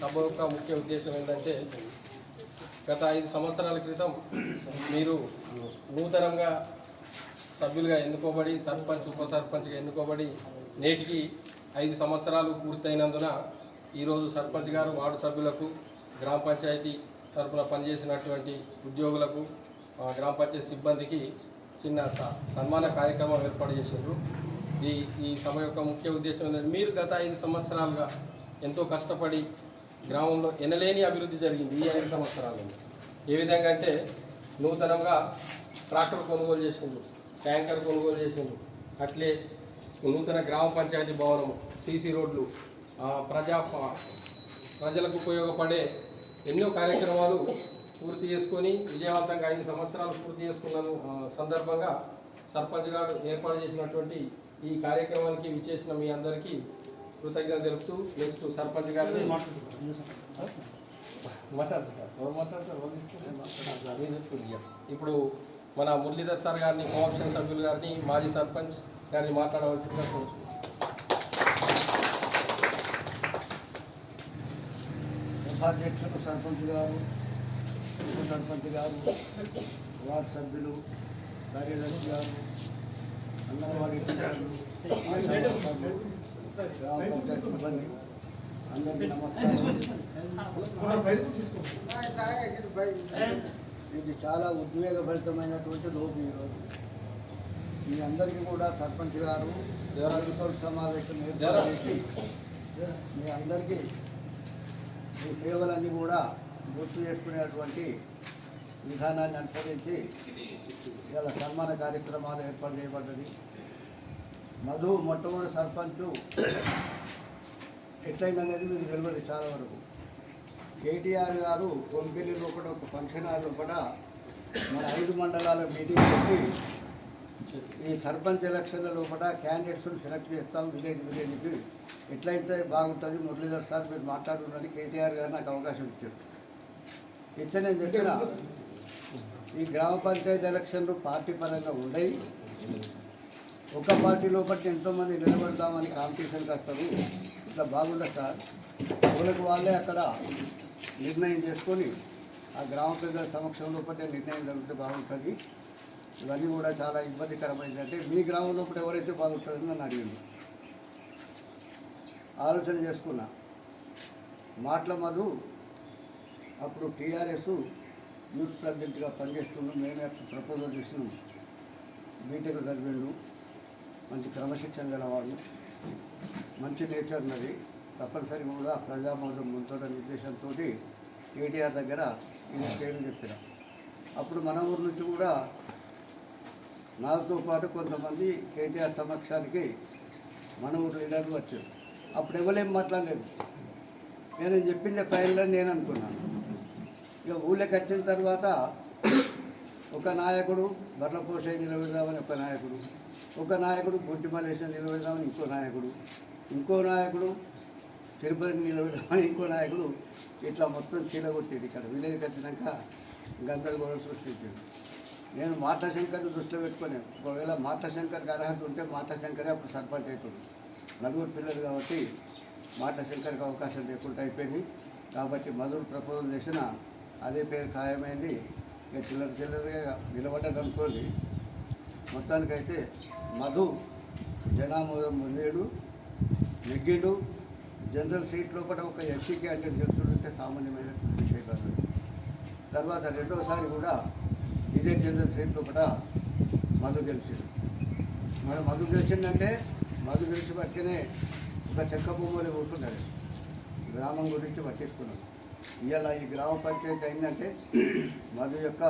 సభ యొక్క ముఖ్య ఉద్దేశం ఏంటంటే గత ఐదు సంవత్సరాల క్రితం మీరు నూతనంగా సభ్యులుగా ఎన్నుకోబడి సర్పంచ్ ఉప సర్పంచ్గా ఎన్నుకోబడి నేటికి ఐదు సంవత్సరాలు పూర్తయినందున ఈరోజు సర్పంచ్ గారు వార్డు సభ్యులకు గ్రామ పంచాయతీ తరపున పనిచేసినటువంటి ఉద్యోగులకు గ్రామ పంచాయతీ సిబ్బందికి చిన్న స- సన్మాన కార్యక్రమం ఏర్పాటు చేసిండ్రు. ఈ ఈ సభ యొక్క ముఖ్య ఉద్దేశం ఏంటంటే మీరు గత ఐదు సంవత్సరాలుగా ఎంతో కష్టపడి గ్రామంలో ఎనలేని అభివృద్ధి జరిగింది ఈ ఐదు సంవత్సరాలలో. ఏ విధంగా అంటే నూతనంగా ట్రాక్టర్ కొనుగోలు చేసిండు ట్యాంకర్ కొనుగోలు చేసిండు అట్లే నూతన గ్రామ పంచాయతీ భవనము సీసీ రోడ్లు ప్రజా ప్రజలకు ఉపయోగపడే ఎన్నో కార్యక్రమాలు పూర్తి చేసుకొని విజయవంతంగా ఐదు సంవత్సరాలు పూర్తి చేసుకున్న సందర్భంగా సర్పంచ్ గారు ఏర్పాటు చేసినటువంటి ఈ కార్యక్రమానికి విచ్చేసిన మీ అందరికీ కృతజ్ఞత తెలుపుతూ నెక్స్ట్ సర్పంచ్ గారిని మాట్లాడుతున్నారు ఎవరు మాట్లాడతారు చెప్పుకోండి ఇక. ఇప్పుడు మన మురళీధర్ సార్ గారిని కోఆప్షన్ సభ్యులు గారిని మాజీ సర్పంచ్ గారిని మాట్లాడవలసిందిగా కోరుతున్నాను ఉపాధ్యక్షులు సర్పంచ్ గారు ఉప సర్పంచ్ గారు వార్డు సభ్యులు కార్యదర్శి గారు అంగన్వాడీ టీచర్లు అందరికీ నమస్కారం ఇది చాలా ఉద్వేగభరితమైనటువంటి రోజు. ఈరోజు మీ అందరికీ కూడా సర్పంచ్ గారు ప్రభుత్వ సమావేశం ఏర్పాటు మీ అందరికీ మీ సేవలన్నీ కూడా గుర్తు చేసుకునేటువంటి విధానాన్ని అనుసరించి ఇలా సన్మాన కార్యక్రమాలు ఏర్పాటు చేయబడ్డది. మధు మొట్టమొదటి సర్పంచ్. ఎట్లయిందనేది మీకు తెలియదు చాలా వరకు. కేటీఆర్ గారు కొంపెల్లి లోపల ఒక ఫంక్షన్ హాల్ లోపల మన ఐదు మండలాల మీటింగ్ పెట్టి ఈ సర్పంచ్ ఎలక్షన్ల లోపల క్యాండిడేట్స్ని సెలెక్ట్ చేస్తాం విలేజ్ విలేజ్కి. ఎట్లయితే బాగుంటుంది మురళీధర్ సార్ మీరు మాట్లాడుతున్నది కేటీఆర్ గారు నాకు అవకాశం ఇచ్చారు. ఇస్తే నేను చెప్పిన ఈ గ్రామ పంచాయతీ ఎలక్షన్లు పార్టీ పరంగా ఉండయి. ఒక పార్టీ లోపల ఎంతోమంది నిలబడదామని కాంపిటీషన్కి వస్తారు ఇట్లా బాగుండదు సార్. వాళ్ళకి వాళ్ళే అక్కడ నిర్ణయం చేసుకొని ఆ గ్రామ ప్రజల సమక్షం లోపల నిర్ణయం జరిగితే బాగుంటుంది. ఇవన్నీ కూడా చాలా ఇబ్బందికరమైనది అంటే మీ గ్రామం లోపల ఎవరైతే బాగుంటుందని నన్ను అడిగింది ఆలోచన చేసుకున్నా. మాటల మధు అప్పుడు టీఆర్ఎస్ యూత్ ప్రెసిడెంట్గా పనిచేస్తున్నాం మేమే ప్రపోజల్ చేసినాం. బీటెక్ చదివిండు. మంచి క్రమశిక్షణ గలవాడు మంచి నేచర్ ఉన్నది. తప్పనిసరిగా కూడా ప్రజామోదం ముందున్న నిర్దేశంతో కేటీఆర్ దగ్గర ఈయన పేరు చెప్పిన. అప్పుడు మన ఊరు నుంచి కూడా నాతో పాటు కొంతమంది కేటీఆర్ సమక్షానికి మన ఊరు లీడర్లు వచ్చారు. అప్పుడు ఎవరేం మాట్లాడలేదు. నేను చెప్పింది ఫైల్లో నేను అనుకున్నాను. ఇక ఊళ్ళోకి వచ్చిన తర్వాత ఒక నాయకుడు బర్లపోసే నిలబెడదామని ఒక నాయకుడు ఒక నాయకుడు బొంటి మలేషియా నిలబెడదామని ఇంకో నాయకుడు ఇంకో నాయకుడు తిరుపతిని నిలబెడదామని ఇంకో నాయకుడు ఇట్లా మొత్తం చీలగొట్టేది ఇక్కడ. విలేజ్కి కట్టినాక గందరగోళం సృష్టించాడు నేను మాటశంకర్ని దృష్టిలో పెట్టుకున్నాను ఒకవేళ మాటశంకర్కి అర్హత ఉంటే మాటశంకరే అప్పుడు సర్పంచ్ అవుతుంది నలుగురు పిల్లలు కాబట్టి మాటశంకర్కి అవకాశం లేకుండా అయిపోయింది. కాబట్టి మధురు ప్రపోజల్ చేసిన అదే పేరు ఖాయమైంది. ఇక చిల్లర చిల్లరగా నిలబడ్డది అనుకోండి మొత్తానికైతే మధు జనామోదం పొందేడు నెగ్గిండు జనరల్ సీట్ లోపల ఒక ఎస్సీ క్యాండిడేట్ గెలుస్తుంటే సామాన్యమైన విషయం కాదు తర్వాత రెండోసారి కూడా ఇదే జనరల్ సీట్ లోపల మధు గెలిచిండు. మరి మధు గెలిచిందంటే మధు గెలిచి పట్టుకునే ఒక చెక్క భూములు కూర్చున్నారు గ్రామం గురించి పట్టించుకున్నాం ఇవాళ ఈ గ్రామ పంచాయతీ అయిందంటే మధు యొక్క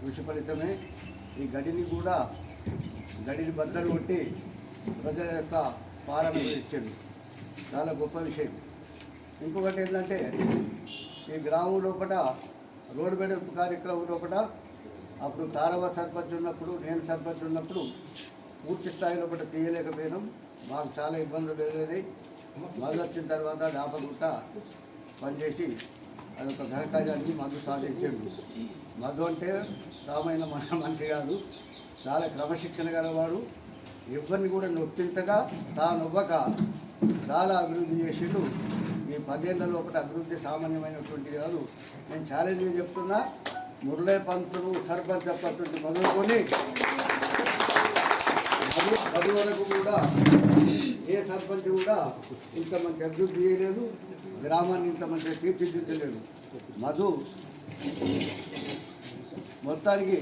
కృషి ఫలితమే. ఈ గడిని కూడా గడిని బద్దలు కొట్టి ప్రజల యొక్క పాలన ఇచ్చాడు చాలా గొప్ప విషయం. ఇంకొకటి ఏంటంటే ఈ గ్రామం లోపల రోడ్డు వెడల్పు కార్యక్రమం లోపల అప్పుడు తారవ సర్పంచ్ ఉన్నప్పుడు నేను సర్పంచ్ ఉన్నప్పుడు పూర్తి స్థాయిలో ఒకటి తీయలేకపోయినాం. మాకు చాలా ఇబ్బందులు ఎదురయ్యాయి మళ్ళీ వచ్చిన తర్వాత డాపగుట్ట పనిచేసి అదొక ఘనకార్యాన్ని మధు సాధించాడు మధు అంటే సామైన మనిషి కాదు. చాలా క్రమశిక్షణ గలవాడు ఎవరిని కూడా నొప్పించగా తాను చాలా అభివృద్ధి చేసిండు. ఈ పదేళ్ళలో ఒకటి అభివృద్ధి సామాన్యమైనటువంటి కాదు. నేను ఛాలెంజ్గా చెప్తున్నా మురళీ పంతులు సర్పంచ్ పంతులు మొదలుకొని పది పది వరకు కూడా ఏ సర్పంచ్ కూడా ఇంత మంచి అభివృద్ధి చేయలేదు. గ్రామాన్ని ఇంత మంచిగా తీర్చిదిద్దలేదు. మధు మొత్తానికి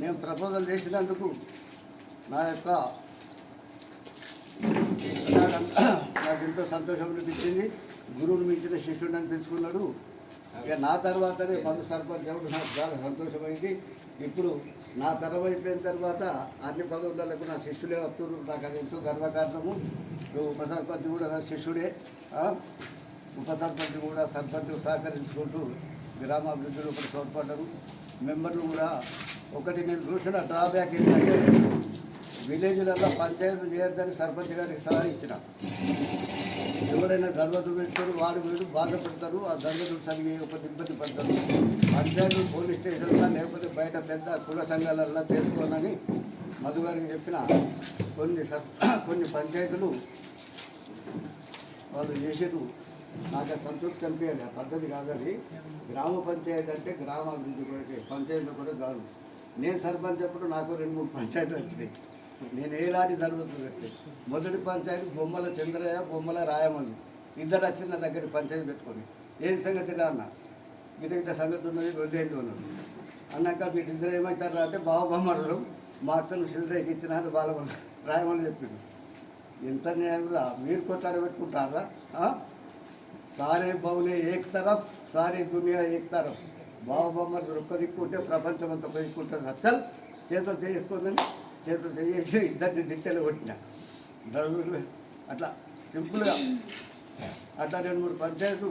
నేను ప్రపోజల్ చేసినందుకు నా యొక్క నాకు నాకు ఎంతో సంతోషం అనిపించింది. గురువుని మించిన శిష్యుడు అనిపించుకున్నాడు ఇక నా తర్వాతనే పలు సర్పంచ్ ఎవరు నాకు చాలా సంతోషమైంది. ఇప్పుడు నా తరం అయిపోయిన తర్వాత అన్ని పదవులకు నా శిష్యులే వస్తున్నారు. నాకు అది ఎంతో గర్వకారణము. ఇప్పుడు ఉప సర్పంచ్ కూడా నా శిష్యుడే. ఉప సర్పంచ్ కూడా సర్పంచ్ సహకరించుకుంటూ గ్రామాభివృద్ధిలో కూడా తోడ్పడ్డారు. మెంబర్లు కూడా ఒకటి నేను చూసిన డ్రాబ్యాక్ ఏంటంటే విలేజ్లలో పంచాయతీలు చేయొద్దని సర్పంచ్ గారికి సలహా ఇచ్చిన. ఎవరైనా గర్వ చూపిస్తారు వాడు వీడు బాధపడతారు ఆ ధర్మదు చదివి ఒక ఇబ్బంది పడతారు. పంచాయతీ పోలీస్ స్టేషన్లో లేకపోతే బయట పెద్ద కుల సంఘాలలో చేసుకోనని మధు గారికి చెప్పిన కొన్ని కొన్ని పంచాయతీలు వాళ్ళు చేసారు నాకు సంతృప్తి అనిపించాలి ఆ పద్ధతి కాదని గ్రామ పంచాయతీ అంటే గ్రామ అభివృద్ధి కొరకే పంచాయతీలో కూడా కాదు. నేను సర్పంచ్ అప్పుడు నాకు రెండు మూడు పంచాయతీలు వచ్చినాయి. నేను ఏలాంటి జరుగుతుంది పెట్టి మొదటి పంచాయతీ బొమ్మల చంద్రయ్య బొమ్మల రాయమని. ఇద్దరు వచ్చి నా దగ్గర పంచాయతీ పెట్టుకొని. ఏం సంగతి రా అన్న? ఇది ఇట్లా సంగతి ఉన్నది రెండేళ్ళు ఉన్నది. అన్నాక మీరు ఇద్దరు ఏమవుతారా అంటే బావ మా అక్కను చిల్లరకి ఇచ్చినారు వాళ్ళ రాయమని చెప్పిండు. ఎంత న్యాయంరా మీరు కొట్లాడ పెట్టుకుంటారా? సారే బౌలే ఏక్ తరఫ్ సారే దునియా ఏక్ తరఫ్. బావబొమ్మలు రొక్క దిక్కుంటే ప్రపంచం అంతా పెంచుకుంటుంది దిక్కుంటుంది అచ్చల్ చేతులు చేసుకుందని చేతులు చేసి ఇద్దరిని దిట్టెలు కొట్టిన. దళులు అట్లా సింపుల్గా. అట్లా రెండు మూడు పంచాయతీలు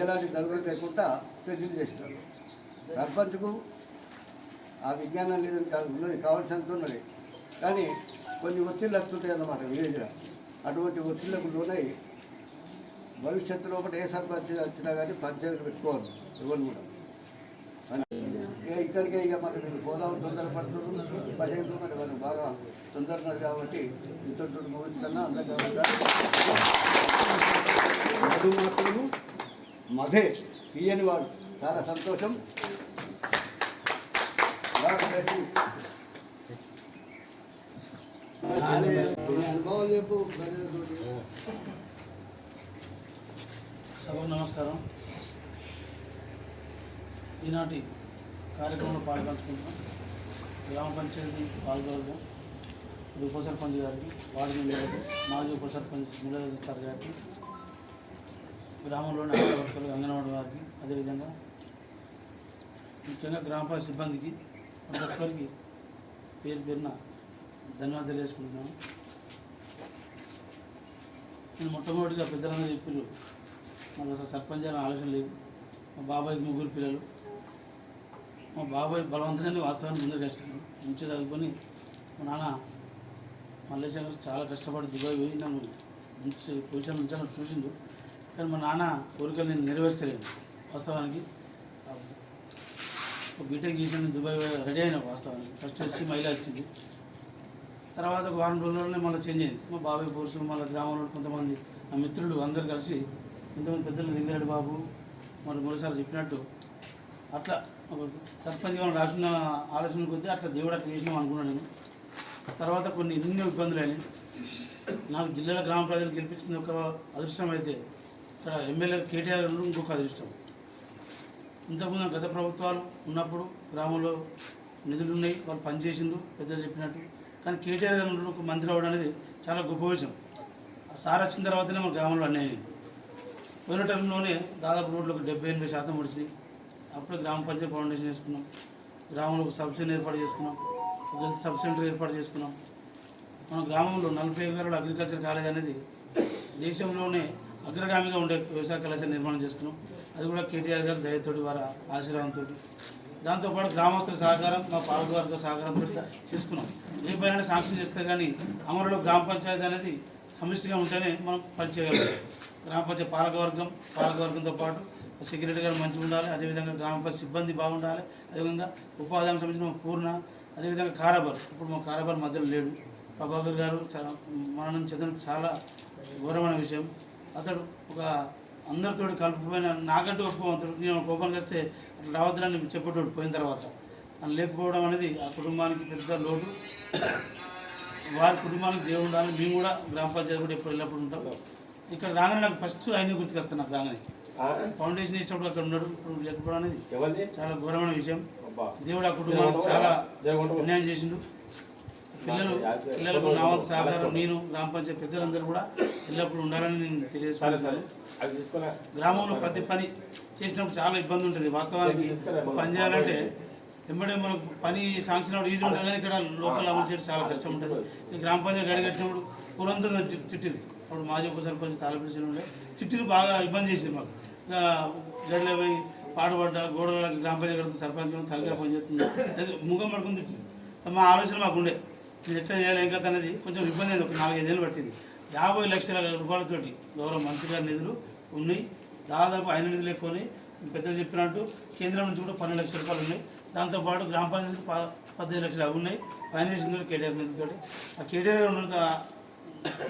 ఎలాంటి దళులు లేకుండా సెటిల్ చేసినారు. సర్పంచ్కు ఆ విజ్ఞానం లేదని కాదు ఉన్నది కావాల్సినంత ఉన్నది. కానీ కొన్ని ఒత్తిళ్ళు వస్తుంటాయి అన్నమాట విలేజ్లో. అటువంటి ఒత్తిళ్ళకు లోనై భవిష్యత్తులో ఒకటి ఏ సర్పంచ్ వచ్చినా కానీ పంచాయతీలు పెట్టుకోవాలి ఎవరు కూడా. ఇక ఇక్కడికే ఇక మరి మీరు పోదాం తొందర పడుతున్నారు పదిహేను మరి వాళ్ళు బాగా తొందరన్నారు కాబట్టి ఇంత ముగిస్తున్నా అందరూ మధు మాత్రము మధే తీయని వాడు. చాలా సంతోషం. అనుభవం చెప్పు ప్రజలతోటి. సభకు నమస్కారం. ఈనాటి కార్యక్రమంలో పాల్పంచుకుంటాం గ్రామ పంచాయతీ పాల్గొనడం ఇప్పుడు ఉప సర్పంచ్ గారికి వార్డు మెంబర్లకు మాజీ ఉప సర్పంచ్ సార్ గారికి గ్రామంలోని ఆశా వర్కర్లు అంగన్వాడీ వారికి అదేవిధంగా ముఖ్యంగా గ్రామ పంచాయతీ సిబ్బందికి ప్రతి ఒక్కరికి పేరు పేరున ధన్యవాదాలు తెలియజేసుకుంటున్నాను నేను మొట్టమొదటిగా పెద్దలందరూ చెప్పారు మాకు అసలు సర్పంచ్ అనే ఆలోచన లేదు. మా బాబాయ్కి ముగ్గురు పిల్లలు. మా బాబాయ్ బలవంతంగానే వాస్తవానికి ముందరికి వచ్చినాను మంచి చదువుకొని మా నాన్న మల్లేశ్వర చాలా కష్టపడి దుబాయ్ పోయి నన్ను మంచి పొజిషన్ ఉంచాలని చూసిండు. కానీ మా నాన్న కోరికలు నేను నెరవేర్చలేను వాస్తవానికి ఒక బీటెక్ చేసి దుబాయ్ పోయి రెడీ అయిన వాస్తవానికి. ఫస్ట్ వచ్చి మహిళ వచ్చింది. తర్వాత ఒక వారం రోజుల్లోనే మళ్ళీ చేంజ్ అయింది. మా బాబాయ్ పురుషులు మళ్ళీ గ్రామంలో కొంతమంది నా మిత్రులు అందరు కలిసి ఇంతమంది పెద్దలు లింగారెడ్డి బాబు మరి మూడుసారి చెప్పినట్టు. అట్లా ఒక సర్పంచ్ మనం రాసిన ఆలోచన కొద్దీ అట్లా దేవుడు అట్లా చేసినాం అనుకున్నాను నేను. తర్వాత కొన్ని ఎన్నో ఇబ్బందులు అయినాయి. నాకు జిల్లాల గ్రామ ప్రజలు గెలిపించింది ఒక అదృష్టం అయితే ఇక్కడ ఎమ్మెల్యే కేటీఆర్ గారు ఇంకొక అదృష్టం. ఇంతకుముందు గత ప్రభుత్వాలు ఉన్నప్పుడు గ్రామంలో నిధులు ఉన్నాయి వాళ్ళు పనిచేసిండ్రు పెద్దలు చెప్పినట్టు. కానీ కేటీఆర్ గారు ఒక మంత్రి అవ్వడం అనేది చాలా గొప్ప విషయం. సార్ వచ్చిన తర్వాతనే మన గ్రామంలో అన్నీ పోయిన టైంలోనే దాదాపు రోడ్లకు డెబ్బై ఎనిమిది శాతం వచ్చినాయి అప్పుడే గ్రామ పంచాయతీ ఫౌండేషన్ చేసుకున్నాం. గ్రామంలో ఒక సబ్ సెంటర్ ఏర్పాటు చేసుకున్నాం. ఒక హెల్త్ సబ్ సెంటర్ ఏర్పాటు చేసుకున్నాం. మన గ్రామంలో నలభై ఎకరాల అగ్రికల్చర్ కాలేజ్ అనేది దేశంలోనే అగ్రగామిగా ఉండే వ్యవసాయ కళాశాల నిర్మాణం చేసుకున్నాం. అది కూడా కేటీఆర్ గారు దయతోటి వారి ఆశీర్వాదంతో. దాంతోపాటు గ్రామస్తుల సహకారం మా పాలకవర్గ సహకారంతో చేసుకున్నాం ఏ పైన శాంక్షన్ చేస్తే కానీ అమరులో గ్రామ పంచాయతీ అనేది సమిష్టిగా ఉంటేనే మనం పనిచేయగలం గ్రామ పంచాయతీ పాలకవర్గం పాలకవర్గంతో పాటు సెక్యూరిటీ గారు మంచిగా ఉండాలి అదేవిధంగా గ్రామ పంచాయతీ సిబ్బంది బాగుండాలి అదేవిధంగా ఉపాధి సంబంధించిన మా పూర్ణ అదేవిధంగా కారాబార్ ఇప్పుడు మా కారాబార్ మధ్యలో లేడు. ప్రభాకర్ గారు చాలా మరణం చెందడం చాలా ఘోరమైన విషయం. అతడు ఒక అందరితో కలుపుపోయిన నాకంటూ ఒప్పుకోవద్దు నేను కోపానికి వస్తే అట్లా రావద్దని చెప్పేటోడు పోయిన తర్వాత. అని లేకపోవడం అనేది ఆ కుటుంబానికి పెద్ద లోటు. వారి కుటుంబానికి దేవుడు ఉండాలి. మేము కూడా గ్రామ పంచాయతీ కూడా ఎప్పుడు వెళ్ళినప్పుడు ఉంటాం. ఇక్కడ రాగానే నాకు ఫస్ట్ ఆయన గుర్తుకొస్తాను నాకు రాగానే. ఫౌండేషన్ ఇచ్చినప్పుడు అక్కడ ఉన్నాడు. ఇప్పుడు లేకపోవడం అనేది చాలా ఘోరమైన విషయం. దేవుడు ఆ కుటుంబానికి చాలా అన్యాయం చేసిండు. పిల్లలు పిల్లలకు నా వంతు సహకారం నేను గ్రామ పంచాయతీ పెద్దలందరూ కూడా ఎల్లప్పుడూ ఉండాలని నేను సరే సరే. తెలియజేస్తాను అవి తీసుకున్నా గ్రామంలో ప్రతి పని చేసినప్పుడు చాలా ఇబ్బంది ఉంటుంది. వాస్తవానికి పని చేయాలంటే వెంబడే మనకు పని అవ్వడం ఈజీ ఉంటుంది. కానీ ఇక్కడ లోకల్ అమలు చేయడం చాలా కష్టం ఉంటుంది. గ్రామ పంచాయతీ గడి కట్టినప్పుడు పురంతో చిట్టింది అప్పుడు మాజీ ఉప సర్పంచ్ తాళపిలిచిన ఉండే. చిట్టీలు బాగా ఇబ్బంది చేసింది మాకు. ఇంకా గడిలో పోయి పాడుపడ్డ గోడలకి గ్రామ పంచాయతీ సర్పంచ్ తలగా పనిచేస్తుంది ముఖం పడుకుని తెచ్చింది మా ఆలోచన మాకు ఉండే. నేను ఎట్లా చేయాలి ఇంకా అనేది కొంచెం ఇబ్బంది అయింది. ఒక నాలుగైదేళ్ళు పట్టింది. యాభై లక్షల రూపాయలతోటి గౌరవ మంత్రి గారి నిధులు ఉన్నాయి. దాదాపు ఆయన నిధులు ఎక్కువని. పెద్దలు చెప్పినట్టు కేంద్రం నుంచి కూడా పన్నెండు లక్షల రూపాయలు ఉన్నాయి. దాంతోపాటు గ్రామ పంచాయతీ ప- పద్దెనిమిది లక్షలు అవి ఉన్నాయి. ఫైనాన్స్ కేటీఆర్ నిధులతోటి. ఆ కేటీఆర్ గారు ఉన్నంత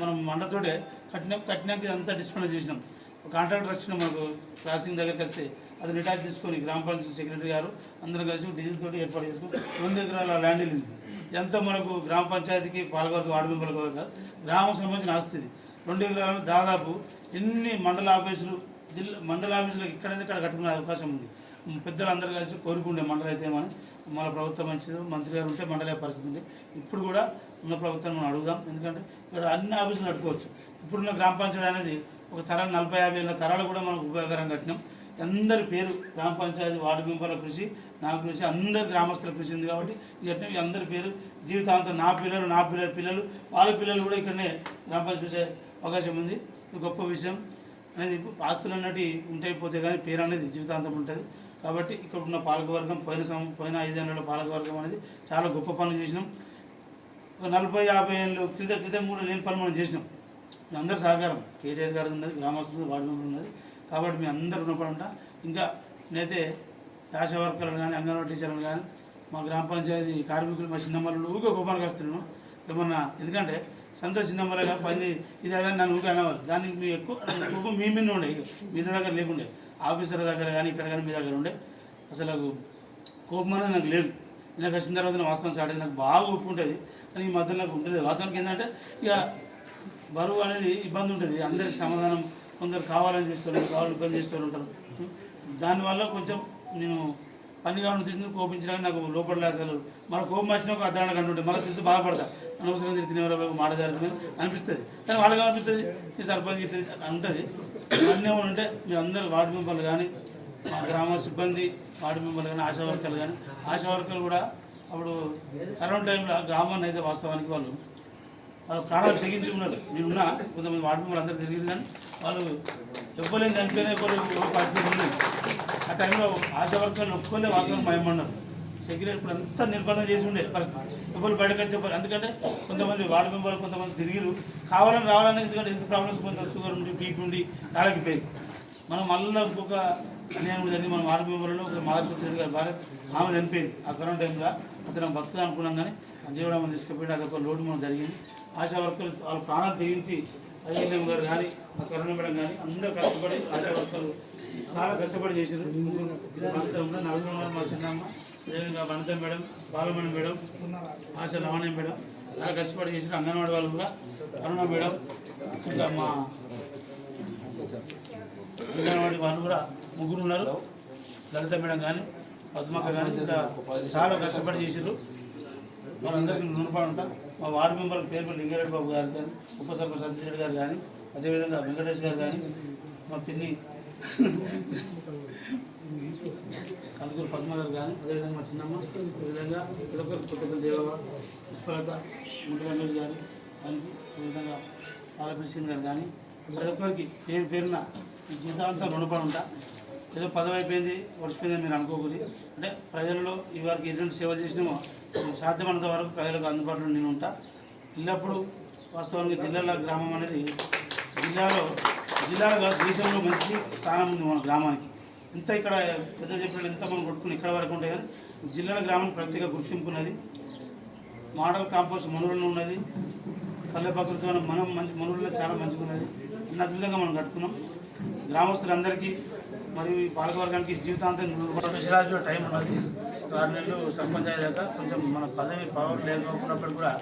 మనం మండతోటే కట్టిన కట్టినాక అంతా డిస్ప్లే చేసినాం. ఒక కాంట్రాక్టర్ వచ్చిన మనకు క్రాసింగ్ దగ్గరికి వస్తే అది నిటాక్ తీసుకొని గ్రామ పంచాయతీ సెక్రటరీ గారు అందరూ కలిసి డీజిల్ తోటి ఏర్పాటు చేసుకుని రెండు ఎకరాల ల్యాండ్ వెళ్ళింది. ఎంత మనకు గ్రామ పంచాయతీకి పాలకొరకు వార్డు మెంబర్లకు గ్రామం సంబంధించిన ఆస్తి రెండు ఎకరాలు దాదాపు ఎన్ని మండల ఆఫీసులు జిల్లా మండల ఆఫీసులకు ఇక్కడైనా ఇక్కడ కట్టుకునే అవకాశం ఉంది. పెద్దలు అందరూ కలిసి కోరుకుండే మండలం అయితే మన మన ప్రభుత్వం మంచిది మంత్రి గారు ఉంటే మండలే పరిస్థితి ఉంది. ఇప్పుడు కూడా ఉన్న ప్రభుత్వం మనం అడుగుదాం. ఎందుకంటే ఇక్కడ అన్ని ఆఫీసులు అడుకోవచ్చు ఇప్పుడున్న గ్రామ పంచాయతీ అనేది ఒక తరం నలభై యాభై ఏళ్ళ తరాలు కూడా మనకు ఉపయోగకరంగా కట్టినాం. అందరి పేరు గ్రామ పంచాయతీ వార్డు మెంబర్ల కృషి నా కృషి అందరి గ్రామస్తుల కృషి ఉంది కాబట్టి ఇది అందరి పేరు. జీవితాంతం నా పిల్లలు నా పిల్లల పిల్లలు వాళ్ళ పిల్లలు కూడా ఇక్కడనే గ్రామ పంచాయతీ చూసే అవకాశం ఉంది. ఇది గొప్ప విషయం. అనేది ఆస్తులు అన్నటి ఉంటాయి పోతే కానీ పేరు అనేది జీవితాంతం ఉంటుంది. కాబట్టి ఇక్కడ ఉన్న పాలకవర్గం పోయిన సం పోయిన ఐదేళ్ళ పాలకవర్గం అనేది చాలా గొప్ప పనులు చేసినాం. ఒక నలభై యాభై ఏళ్ళు క్రితం క్రితం కూడా లేని పనులు మనం చేసినాం. మీ అందరి సహకారం కేటీఆర్ గారు ఉన్నది గ్రామస్తులు వార్డు మెంబర్ ఉన్నది. కాబట్టి మీ అందరు రుణపడి ఉంటా ఇంకా నేనైతే ఆశా వర్కర్లు కానీ అంగన్వాడీ టీచర్లు కానీ మా గ్రామ పంచాయతీ కార్మికులు మా చిన్నమ్మలు ఊరికే కోపానికి వస్తున్నాను. ఏమన్నా ఎందుకంటే సంత చిన్నమ్మలగా పని ఇది అదని నన్ను ఊరికే అనేవారు దానికి మీ ఎక్కువ కోపం మీ మీద ఉండే. మీ దగ్గర లేకుండే. ఆఫీసర్ దగ్గర కానీ ఇక్కడ కానీ మీ దగ్గర ఉండే. అసలు కోపం అనేది నాకు లేదు. నాకు వచ్చిన తర్వాత వాసన వాస్తవం స్టార్ట్ అయింది. నాకు బాగా ఒప్పుకుంటుంది కానీ ఈ మధ్యలో నాకు ఉంటుంది వాసనకి ఏంటంటే ఇక బరువు అనేది ఇబ్బంది ఉంటుంది. అందరికి సమాధానం కొందరు కావాలని చేస్తారు కావాలని ఇబ్బంది చేస్తూ ఉంటారు. దానివల్ల కొంచెం నేను పని కావాలని తీసుకుని కోపించడానికి నాకు లోపల అసలు మన కోపం వచ్చిన ఒక అర్ధగంట గంట మళ్ళీ తిరిగి బాధపడతా. అనవసరం తిరిగి తినేవారు మాట జరుగుతుంది అనిపిస్తుంది. కానీ వాళ్ళకి అనిపిస్తుంది సర్పంచ్ ఉంటుంది. అన్నీ ఏమో ఉంటే మీరు అందరూ వార్డు మెంబర్లు కానీ గ్రామ సిబ్బంది వార్డు మెంబర్లు కానీ ఆశా వర్కర్లు కానీ ఆశా వర్కర్లు కూడా అప్పుడు కరోనా టైంలో గ్రామాన్ని అయితే వాస్తవానికి వాళ్ళు వాళ్ళు ప్రాణాలు తెగించి ఉన్నారు నేనున్నా కొంతమంది వార్డు మెంబర్లు అందరూ తిరిగి కానీ వాళ్ళు ఎవ్వలేని చనిపోయిన ఒక పరిస్థితి ఉంది ఆ టైంలో ఆశా వర్కర్లు ఒప్పుకోలే వాస్తవం భయమన్నారు సెక్యూరిటీ ఇప్పుడు అంతా నిర్బంధం చేసి ఉండే పరిస్థితి. ఎవరు బయటకు చెప్పారు. ఎందుకంటే కొంతమంది వార్డు మెంబర్లు కొంతమంది తిరిగిరు కావాలని రావాలని ఎందుకంటే ఎంత ప్రాబ్లమ్స్ కొంత షుగర్ ఉండి బీపీ ఉండి కాళ్ళకి మనం మళ్ళీ ఇంకొక అన్యాయం కూడా జరిగింది మన వార్డు మెంబర్లో ఒక మహారాష్ట్ర గారి భార్య ఆమె చనిపోయింది. ఆ కరోనా టైంలో అతను భక్తులు అనుకున్నాం కానీ దేవుడు మనం తీసుకుపోయి అదొక లోటు మనం జరిగింది. ఆశా వర్కర్లు వాళ్ళ ప్రాణాలు తెగించి ఐఎన్ఎం గారు కానీ ఆ కరోనా మేడం కానీ అందరూ కష్టపడి ఆశా వర్కర్లు చాలా కష్టపడి చేశారు. వనిత నలుగురు మా చిన్నమ్మ అదేవిధంగా Vanitha madam Balamani madam Asha Lavanyam madam చాలా కష్టపడి చేశారు. అంగన్వాడీ వాళ్ళు కూడా కరోనా మేడం ఇంకా మా అంగన్వాడీ వాళ్ళు కూడా ముగ్గురు ఉన్నారు. లలిత మేడం కానీ పద్మక్క కానీ ఇంకా చాలా కష్టపడి చేసారు వాళ్ళందరికీ రుణపడి ఉంటాం. మా వార్డు మెంబర్ పేరు లింగారెడ్డి బాబు గారు కానీ ఉప సర్పంచ్ సతీష్ రెడ్డి గారు కానీ అదేవిధంగా వెంకటేష్ గారు కానీ మా పిన్ని కందుకూరు పద్మ గారు కానీ అదేవిధంగా మా చిన్నమ్మ అదేవిధంగా ఇదొక కొత్త దేవ పుష్పలత ముట్ట రమేష్ గారు కానీ అదేవిధంగా పాలకృష్ణ గారు కానీ ప్రతి ఒక్కరికి పేరు పేరున ఈ జీవితాంతం రుణపడి ఉంటా ఏదో పదవి అయిపోయింది వచ్చిపోయింది మీరు అనుకోకూడదు. అంటే ప్రజలలో ఈ వారికి ఎటువంటి సేవలు చేసినామో సాధ్యమైనంత వరకు ప్రజలకు అందుబాటులో నేను ఉంటా. ఎల్లప్పుడూ వాస్తవానికి జిల్లాల గ్రామం అనేది జిల్లాలో జిల్లాలో దేశంలో మంచి స్థానం ఉంది మన గ్రామానికి. ఇంత ఇక్కడ పెద్ద చెప్పినట్టు ఎంత మనం కొట్టుకుని ఇక్కడ వరకు ఉంటాయి కానీ జిల్లాల గ్రామం ప్రత్యేక గుర్తింపున్నది మోడల్ కాంపోస్ట్ మునుగులో ఉన్నది. కళ్ళపక్కలతో మనం మంచి మునుగులో చాలా మంచిగా ఉన్నది అన్ని విధంగా మనం కట్టుకున్నాం. గ్రామస్తులందరికీ మరియు పాలకవర్గానికి జీవితాంతం స్పెషలైజ్డ్ టైం ఉన్నది. ఆరు నెలలు సర్పంచ్ అయ్యేదాకా కొంచెం మన పదవి పవర్ లేకపోయినప్పుడు కూడా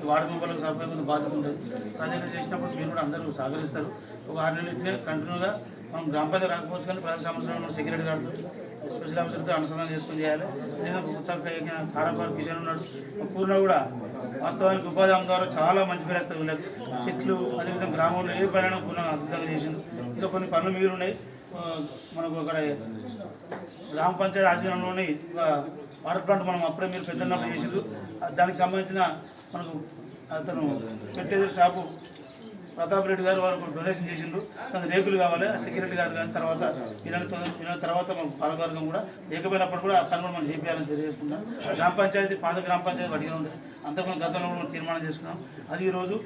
ఈ వార్డు మెంబర్లకు సర్పంచ్ బాధ్యత ఉండదు. ప్రజలు చేసినప్పుడు మీరు కూడా అందరూ సహకరిస్తారు. ఒక ఆరు నెలలు కంటిన్యూగా మనం గ్రామ పంచాయతీ రాకపోవచ్చు కానీ ప్రజల సంవత్సరాలు మనం సెక్యూరిటీ గారితో స్పెషల్ ఆఫీసర్తో అనుసంధానం చేసుకుని చేయాలి. అదేవిధంగా కొత్త కిషన్ ఉన్నాడు. పూర్ణ కూడా వాస్తవానికి ఉపాధి హామీ ద్వారా చాలా మంచి పేరు వస్తుంది వీళ్ళకి చెట్లు అదేవిధంగా గ్రామంలో ఏ పనైనా పూర్ణ అద్భుతంగా చేసింది ఇంకా కొన్ని పనులు మీరు ఉన్నాయి. మనకు అక్కడ గ్రామ పంచాయతీ ఆధీనంలోని ఒక వాటర్ ప్లాంట్ మనం అప్పుడే మీరు పెద్దన్నప్పుడు చేసిండ్రు. దానికి సంబంధించిన మనకు అతను పెట్టేది షాపు ప్రతాప్ రెడ్డి గారు వారికి డొనేషన్ చేసిండ్రు. కానీ రేకులు కావాలి సెక్యూరిటీ గారు కానీ తర్వాత ఇలాంటి ఇలాంటి తర్వాత మన పాలకవర్గం కూడా లేకపోయినప్పుడు కూడా ఆ పనులు కూడా మనం చేపించాలని తెలియజేసుకుంటాం గ్రామ పంచాయతీ పాత గ్రామ పంచాయతీ అడిగి ఉంది. అంతకుముందు గతంలో కూడా మనం తీర్మానం చేసుకున్నాం. అది ఈరోజు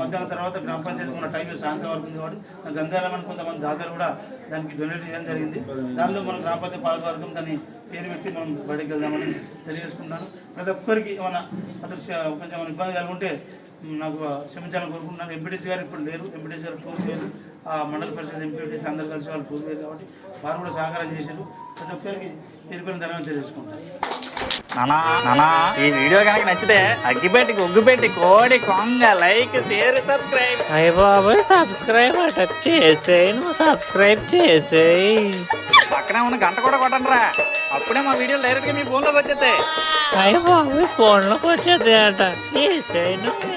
మధ్యాహ్నం తర్వాత గ్రామ పంచాయతీ ఉన్న టైం సాయంత్రం వరకు ఉంది కాబట్టి గంధాలమని అని కొంతమంది దాతలు కూడా దానికి డొనేట్ చేయడం జరిగింది. దానిలో మనం గ్రామ పంచాయతీ పాలకవర్గం దాన్ని పేరు పెట్టి మనం బయటకు వెళ్దామని తెలియజేసుకుంటున్నాను. ప్రతి ఒక్కరికి ఏమైనా అదృశ్య కొంచెం ఇబ్బంది కలిగి ఉంటే నాకు క్షమించాలని కోరుకుంటున్నాను. ఎంపీటీసీ గారు ఇప్పుడు లేరు ఎంపీటీసీ గారు టూర్ లేరు. ఆ మండల పరిషత్ ఎంపీటీసీ అందరు కలిసి వాళ్ళు టూర్ లేరు కాబట్టి వారు కూడా సహకారం చేశారు. ప్రతి ఒక్కరికి పేరు పేరు ధన్యవాదాలు తెలియజేసుకుంటాను నానా నానా ఈ వీడియో కనుక నచ్చితే అగ్గిపెట్టి ఉగ్గుపెట్టి కోడి కొంగ లైక్ షేర్ సబ్స్క్రైబ్. అయ్య బాబోయ్ సబ్స్క్రైబ్ అట చేసేయి నువ్వు సబ్స్క్రైబ్ చేసేయి. పక్కనే ఉన్న గంట కూడా కొట్టండి రా. అప్పుడే మా వీడియోలు డైరెక్ట్గా మీ ఫోన్లోకి వచ్చేస్తాయి. అయ్య బాబోయ్ ఫోన్లోకి వచ్చేది అట చేసేయి నువ్వు.